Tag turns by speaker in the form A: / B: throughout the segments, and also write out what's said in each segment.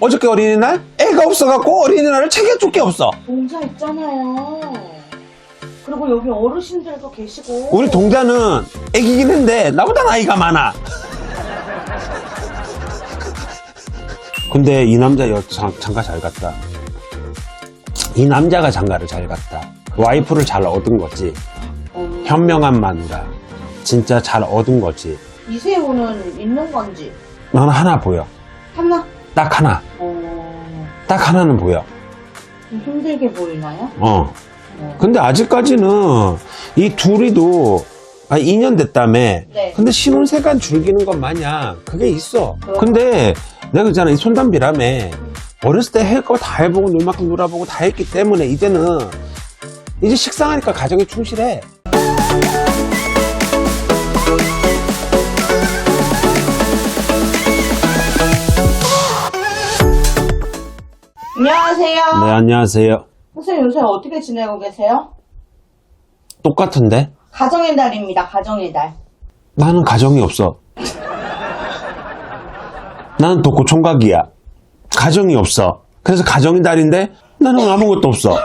A: 어저께 어린이날 애가 없어갖고 어린이날을 챙겨줄 게 없어.
B: 동자 있잖아요. 그리고 여기 어르신들도 계시고.
A: 우리 동자는 애기긴 한데 나보다 나이가 많아. 근데 이 남자 여 장- 장가 잘 갔다. 이 남자가 장가를 잘 갔다. 와이프를 잘 얻은 거지.
B: 어,
A: 현명한 마누라. 진짜 잘 얻은 거지.
B: 이세호는 있는 건지.
A: 나는 하나 보여.
B: 하나?
A: 딱 하나.
B: 어,
A: 딱 하나는 보여.
B: 좀 힘들게 보이나요?
A: 어.
B: 어.
A: 근데 아직까지는 이 둘이도 아 2년 됐다며.
B: 네.
A: 근데 신혼생활 즐기는 것 마냥 그게 있어. 근데 내가 그잖아 이 손담비라며 어렸을 때 할 거 다 해보고 놀 만큼 놀아보고 다 했기 때문에 이제는 이제 식상하니까 가정에 충실해.
B: 안녕하세요.
A: 네 안녕하세요.
B: 선생님 요새 어떻게 지내고 계세요?
A: 똑같은데
B: 가정의 달입니다. 가정의 달.
A: 나는 가정이 없어. 나는 독고 총각이야. 가정이 없어. 그래서 가정이 달인데 나는 아무것도 없어.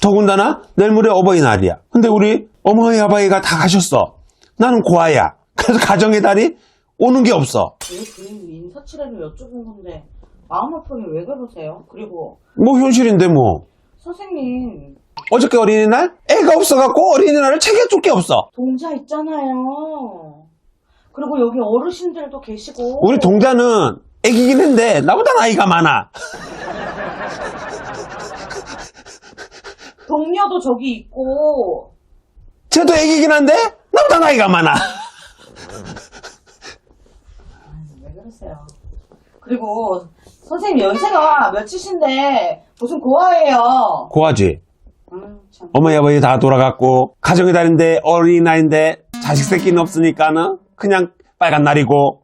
A: 더군다나 내일 모레 어버이날이야. 근데 우리 어머니 아버지가 다 가셨어. 나는 고아야. 그래서 가정의 달이 오는 게 없어.
B: 왜 부인 인사치레를 여쭤본 건데 마음 아프게 왜 그러세요? 그리고
A: 뭐 현실인데 뭐.
B: 선생님
A: 어저께 어린이날 애가 없어갖고 어린이날을 챙겨줄 게 없어.
B: 동자 있잖아요. 그리고 여기 어르신들도 계시고.
A: 우리 동자는 애기긴 한데 나보다 나이가 많아.
B: 동료도 저기 있고.
A: 쟤도 애기긴 한데 나보다 나이가 많아.
B: 왜 그러세요? 그리고 선생님 연세가 몇이신데 무슨 고아예요?
A: 고아지.
B: 음, 참.
A: 어머니 아버지 다 돌아갔고 가정의 달인데 어린이날인데 자식 새끼는 없으니까는 그냥 빨간 날이고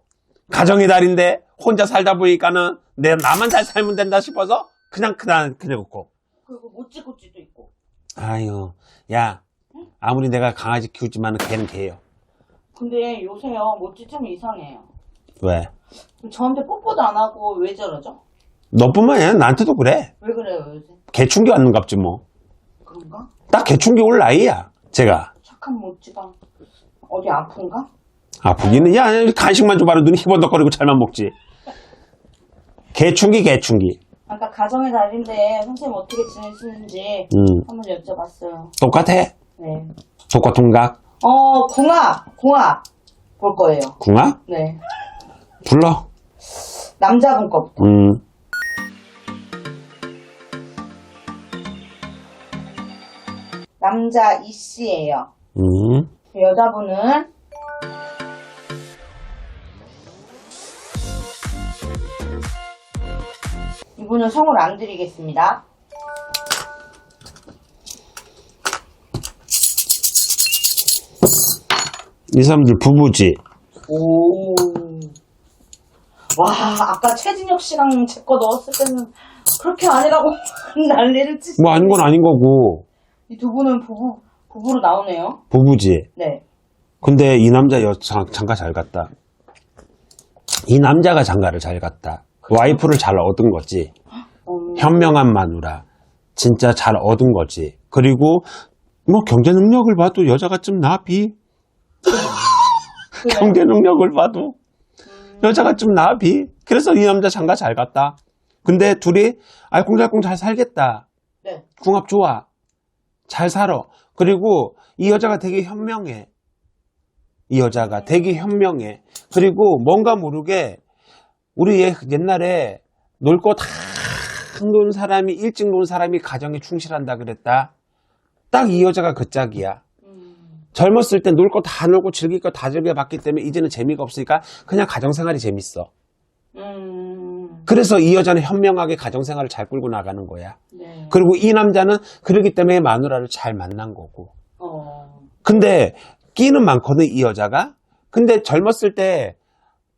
A: 가정의 달인데 혼자 살다 보니까는 내 나만 잘 살면 된다 싶어서 그냥 그냥 그냥 고
B: 그리고 모찌고찌도 있고.
A: 아유 야 아무리 내가 강아지 키우지만 걔는 걔예요
B: 근데 요새요 모찌 좀 이상해요.
A: 왜
B: 저한테 뽀뽀도 안 하고 왜 저러죠?
A: 너뿐만 아니라 나한테도 그래
B: 왜 그래요 요새?
A: 개충기 왔는갑지 뭐딱
B: 그런가?
A: 개충기 올 나이야 제가
B: 착한 모찌가 어디 아픈가?
A: 아프기는 야 간식만 줘봐라 눈이 희번덕거리고 잘만 먹지 개충기 개충기
B: 아까 가정의 달인데 선생님 어떻게 지내시는지
A: 음
B: 한번 여쭤봤어요.
A: 똑같아
B: 네.
A: 독과 통각
B: 어 궁합 궁합 볼 거예요.
A: 궁합
B: 네.
A: 불러
B: 남자분 거부터.
A: 음
B: 남자 이 씨예요.
A: 음.
B: 여자분은 이분은 성을 안 드리겠습니다.
A: 이 사람들 부부지.
B: 오. 와, 아까 최진혁 씨랑 제 거 넣었을 때는 그렇게 아니라고 난리를 치시.
A: 뭐 아닌 건 아닌 거고
B: 이두 분은 부부, 부부로 나오네요.
A: 부부지.
B: 네.
A: 근데 이 남자 여 장, 장가 잘 갔다. 이 남자가 장가를 잘 갔다. 와이프를 잘 얻은 거지.
B: 음,
A: 현명한 마누라. 진짜 잘 얻은 거지. 그리고 뭐 경제 능력을 봐도 여자가 좀 나비.
B: 그래요?
A: 경제 능력을 봐도 여자가 좀 나비. 그래서 이 남자 장가 잘 갔다. 근데 둘이 알콩달콩 잘 살겠다.
B: 네.
A: 궁합 좋아. 잘 살아. 그리고 이 여자가 되게 현명해. 이 여자가 되게 현명해. 그리고 뭔가 모르게 우리 옛- 옛날에 놀 거다논 사람이 일찍 논 사람이 가정에 충실한다 그랬다. 딱 이 여자가 그 짝이야.
B: 음,
A: 젊었을 때 놀 거 다 놀고 즐길 거 다 즐겨봤기 때문에 이제는 재미가 없으니까 그냥 가정생활이 재밌어.
B: 음,
A: 그래서 이 여자는 현명하게 가정생활을 잘 끌고 나가는 거야.
B: 네.
A: 그리고 이 남자는 그러기 때문에 마누라를 잘 만난 거고.
B: 어,
A: 근데 끼는 많거든, 이 여자가. 근데 젊었을 때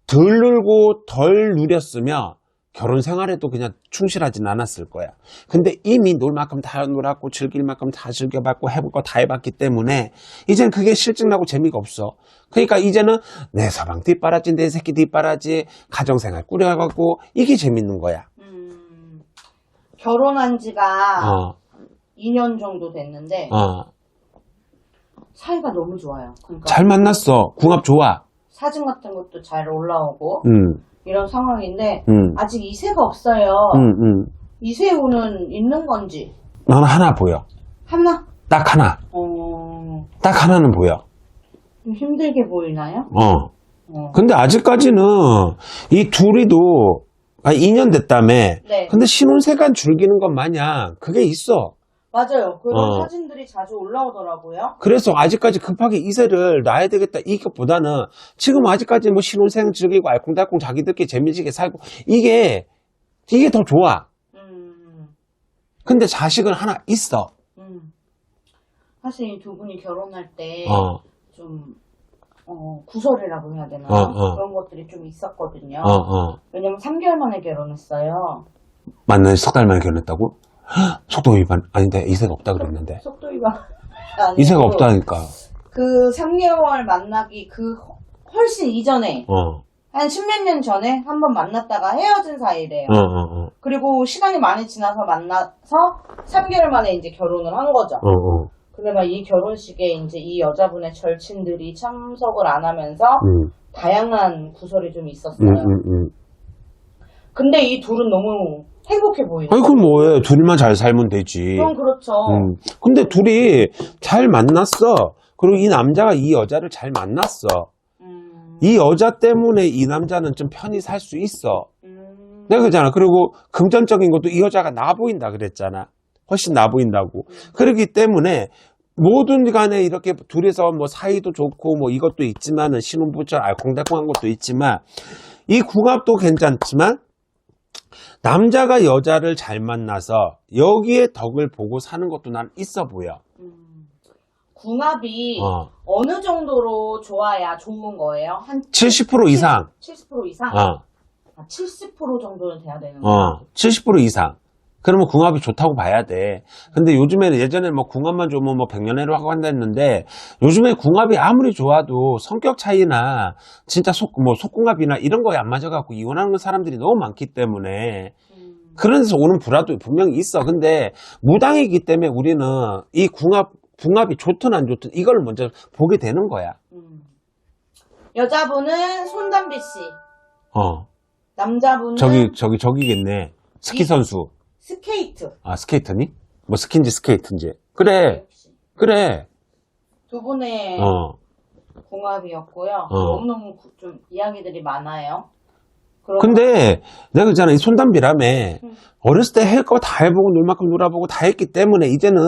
A: 덜 놀고 덜 누렸으면 결혼 생활에도 그냥 충실하진 않았을 거야. 근데 이미 놀 만큼 다 놀았고 즐길 만큼 다 즐겨봤고 해볼 거 다 해봤기 때문에 이젠 그게 실증나고 재미가 없어. 그러니까 이제는 내 서방 뒷바라지, 내 새끼 뒷바라지, 가정생활 꾸려가고 이게 재밌는 거야.
B: 음, 결혼한 지가
A: 어,
B: 2년 정도 됐는데
A: 어.
B: 사이가 너무 좋아요. 그러니까
A: 잘 만났어. 궁합 좋아.
B: 사진 같은 것도 잘 올라오고
A: 음,
B: 이런 상황인데
A: 음,
B: 아직 이세가 없어요.
A: 음, 음.
B: 이세우는 있는 건지
A: 나는 하나 보여.
B: 하나
A: 딱 하나.
B: 어,
A: 딱 하나는 보여.
B: 좀 힘들게 보이나요?
A: 어.
B: 어.
A: 근데 아직까지는 이 둘이도 아 2년 됐다며.
B: 네.
A: 근데 신혼세간 즐기는 것 마냥 그게 있어.
B: 맞아요. 그런
A: 어.
B: 사진들이 자주 올라오더라고요.
A: 그래서 아직까지 급하게 이세를 놔야 되겠다 이것보다는 지금 아직까지 뭐 신혼생 즐기고 알콩달콩 자기들끼리 재미지게 살고 이게 이게 더 좋아.
B: 음,
A: 근데 자식은 하나 있어.
B: 음. 사실 이 두 분이 결혼할 때
A: 어,
B: 좀 어, 구설이라고 해야 되나
A: 어, 어.
B: 그런 것들이 좀 있었거든요.
A: 어, 어.
B: 왜냐면 3개월 만에 결혼했어요.
A: 만나서 석달 만에 결혼했다고? 헉, 속도 위반 아닌데 이세가 없다 그랬는데
B: 속도 위반 아니고
A: 이세가 없다니까.
B: 그 3개월 만나기 그 허- 훨씬 이전에
A: 어,
B: 한 십몇 년 전에 한 번 만났다가 헤어진 사이래요.
A: 어, 어, 어,
B: 그리고 시간이 많이 지나서 만나서 3개월 만에 이제 결혼을 한 거죠.
A: 어, 어.
B: 근데 막 이 결혼식에 이제 이 여자분의 절친들이 참석을 안 하면서
A: 음,
B: 다양한 구설이 좀 있었어요.
A: 음, 음, 음.
B: 근데 이 둘은 너무 행복해 보이는
A: 아이, 그럼 뭐해. 둘만 잘 살면 되지.
B: 그럼 그렇죠.
A: 음. 근데 둘이 잘 만났어. 그리고 이 남자가 이 여자를 잘 만났어.
B: 음,
A: 이 여자 때문에 이 남자는 좀 편히 살 수 있어.
B: 음,
A: 내가 그랬잖아. 그리고 금전적인 것도 이 여자가 나 보인다 그랬잖아. 훨씬 나 보인다고. 그렇기 때문에 모든 간에 이렇게 둘이서 뭐 사이도 좋고 뭐 이것도 있지만은 신혼부처럼 알콩달콩한 것도 있지만 이 궁합도 괜찮지만 남자가 여자를 잘 만나서 여기에 덕을 보고 사는 것도 난 있어 보여.
B: 음. 궁합이
A: 어.
B: 어느 정도로 좋아야 좋은 거예요? 한
A: 70% 이상.
B: 70% 이상?
A: 어.
B: 아, 70% 정도는 돼야 되는 거예요.
A: 어, 70% 이상. 그러면 궁합이 좋다고 봐야 돼. 근데 요즘에는 예전에 뭐 궁합만 좋으면 뭐 백년해로 하고 한다 했는데 요즘에 궁합이 아무리 좋아도 성격 차이나 진짜 속, 뭐 속궁합이나 이런 거에 안 맞아갖고 이혼하는 사람들이 너무 많기 때문에
B: 음,
A: 그런 데서 오는 불화도 분명히 있어. 근데 무당이기 때문에 우리는 이 궁합, 궁합이 좋든 안 좋든 이걸 먼저 보게 되는 거야.
B: 음. 여자분은 손담비 씨,
A: 어,
B: 남자분은
A: 저기, 저기, 저기겠네. 스키 선수.
B: 스케이트.
A: 아, 스케이터니? 뭐 스키인지 스케이트인지. 그래,
B: 역시.
A: 그래.
B: 두 분의
A: 어.
B: 궁합이었고요.
A: 어.
B: 너무너무 구- 좀 이야기들이 많아요.
A: 근데 내가 그잖아 이 손담비라며
B: 음.
A: 어렸을 때 할 거 다 해보고 놀 만큼 놀아보고 다 했기 때문에 이제는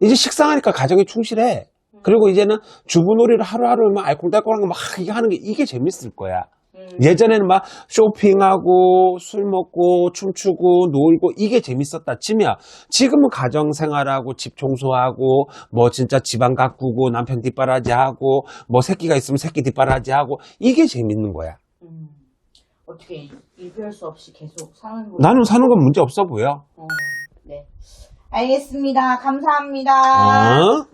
A: 이제 식상하니까 가정에 충실해.
B: 음.
A: 그리고 이제는 주부놀이를 하루하루 막 알콩달콩한 거 막 이게 하는 게 이게 재밌을 거야.
B: 음,
A: 예전에는 막 쇼핑하고 술 먹고 춤추고 놀고 이게 재밌었다 치면 지금은 가정 생활하고 집 청소하고 뭐 진짜 집안 가꾸고 남편 뒷바라지 하고 뭐 새끼가 있으면 새끼 뒷바라지 하고 이게 재밌는 거야.
B: 음. 어떻게 이별 수 없이 계속 사는 거?
A: 나는 사는 건 문제 없어 보여.
B: 어, 네. 알겠습니다. 감사합니다.
A: 어?